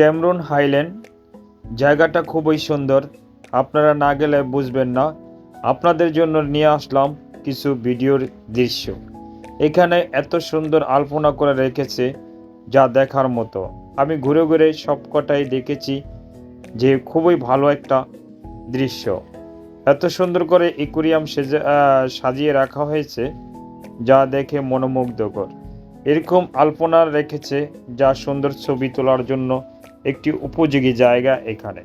Cameron highland, জায়গাটা খুবই সুন্দর, আপনারা না গেলে বুঝবেন না। আপনাদের জন্য নিয়ে আসলাম কিছু ভিডিওর দৃশ্য। এখানে এত সুন্দর আলপনা করে রেখেছে যা দেখার মতো। আমি ঘুরে ঘুরে সবকটাই দেখেছি যে খুবই ভালো একটা দৃশ্য। এত সুন্দর করে ইকুরিয়াম সেজে সাজিয়ে রাখা হয়েছে যা দেখে মনোমুগ্ধকর। এরকম আলপনা রেখেছে যা সুন্দর ছবি তোলার জন্য একটি উপযোগী জায়গা এখানে।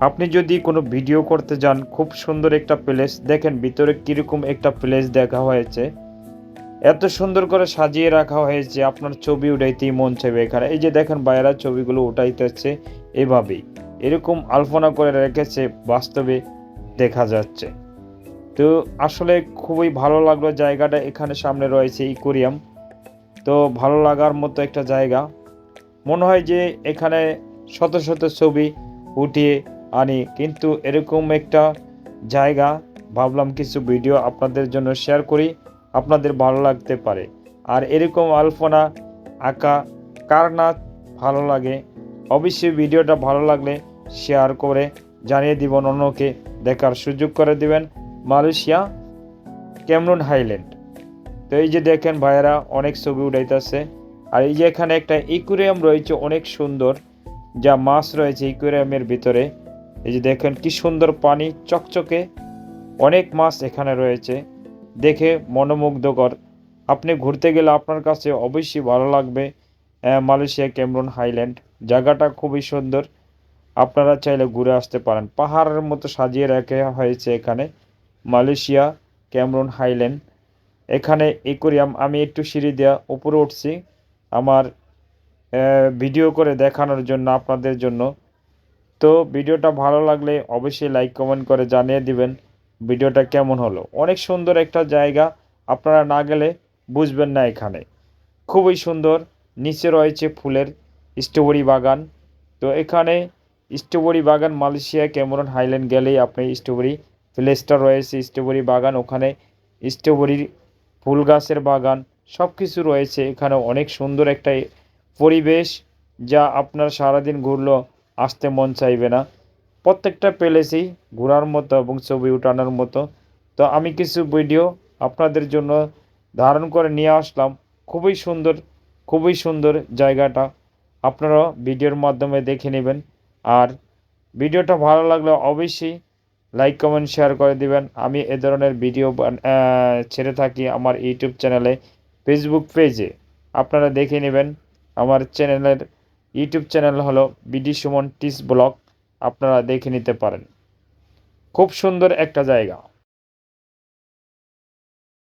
আপনি যদি কোনো ভিডিও করতে যান, খুব সুন্দর একটা প্লেস। দেখেন, ভিতরে কীরকম একটা প্লেস দেখা হয়েছে। এত সুন্দর করে সাজিয়ে রাখা হয়েছে, আপনার ছবি উঠাইতেই মন চাইবে এখানে। এই যে দেখেন, বাইরা ছবিগুলো উঠাইতেছে এভাবেই। এরকম আলপনা করে রেখেছে, বাস্তবে দেখা যাচ্ছে। তো আসলে খুবই ভালো লাগল জায়গাটা। এখানে সামনে রয়েছে ইকুরিয়াম। তো ভালো লাগার মতো একটা জায়গা। মনে হয় যে এখানে শত শত ছবি উঠিয়ে আনি। কিন্তু এরকম একটা জায়গা ভাবলাম কিছু ভিডিও আপনাদের জন্য শেয়ার করি, আপনাদের ভালো লাগতে পারে। আর এরকম আলপনা আঁকা কার না ভালো লাগে? অবশ্যই ভিডিওটা ভালো লাগলে শেয়ার করে জানিয়ে দিবেন, অন্যকে দেখার সুযোগ করে দিবেন। Malaysia, Cameron Highland. তো এই যে দেখেন ভাইয়েরা, অনেক ছবি উঠাইতেছে। আর এই যে এখানে একটা ইকুরিয়াম রয়েছে অনেক সুন্দর, যা মাছ রয়েছে ইকুরিয়ামের ভিতরে। এই যে দেখেন কি সুন্দর পানি, চকচকে অনেক মাছ এখানে রয়েছে। দেখে মনোমুগ্ধকর। আপনি ঘুরতে গেলে আপনার কাছে অবশ্যই ভালো লাগবে মালয়েশিয়া ক্যামরুন হাইল্যান্ড। জায়গাটা খুবই সুন্দর। আপনারা চাইলে ঘুরে আসতে পারেন। পাহাড়ের মতো সাজিয়ে রাখা হয়েছে এখানে, মালয়েশিয়া ক্যামরুন হাইল্যান্ড। এখানে একুরিয়াম আমি একটু সিঁড়ি দেওয়া উপরে উঠছি। আমার ভিডিও করে দেখানোর জন্য আপনাদের জন্য। তো ভিডিওটা ভালো লাগলে অবশ্যই লাইক কমেন্ট করে জানিয়ে দিবেন ভিডিওটা কেমন হলো। অনেক সুন্দর একটা জায়গা, আপনারা না গেলে বুঝবেন না এখানে। খুবই সুন্দর, নিচে রয়েছে ফুলের স্ট্রবেরি বাগান। তো এখানে স্ট্রবেরি বাগান মালয়েশিয়া ক্যামরন হাইল্যান্ড গেলেই আপনি স্ট্রবেরি প্লেসটা রয়েছে, স্ট্রবেরি বাগান। ওখানে স্ট্রবেরির ফুল গাছের বাগান সব কিছু রয়েছে। এখানে অনেক সুন্দর একটা পরিবেশ যা আপনার সারাদিন ঘুরলেও আসতে মন চাইবে না। প্রত্যেকটা প্লেসেই ঘোরার মতো এবং ছবি উঠানোর মতো। তো আমি কিছু ভিডিও আপনাদের জন্য ধারণ করে নিয়ে আসলাম। খুবই সুন্দর খুবই সুন্দর জায়গাটা। আপনারা ভিডিওর মাধ্যমে দেখে নেবেন। আর ভিডিওটা ভালো লাগলে অবশ্যই লাইক, কমেন্ট, শেয়ার করে দিবেন। আমি এ ধরনের ভিডিও ছেড়ে থাকি আমার ইউটিউব চ্যানেলে। ফেসবুক পেজে আপনারা দেখে নেবেন। আমার চ্যানেলের ইউটিউব চ্যানেল হলো বিডি সুমন টিস ব্লগ। আপনারা দেখে নিতে পারেন। খুব সুন্দর একটা জায়গা।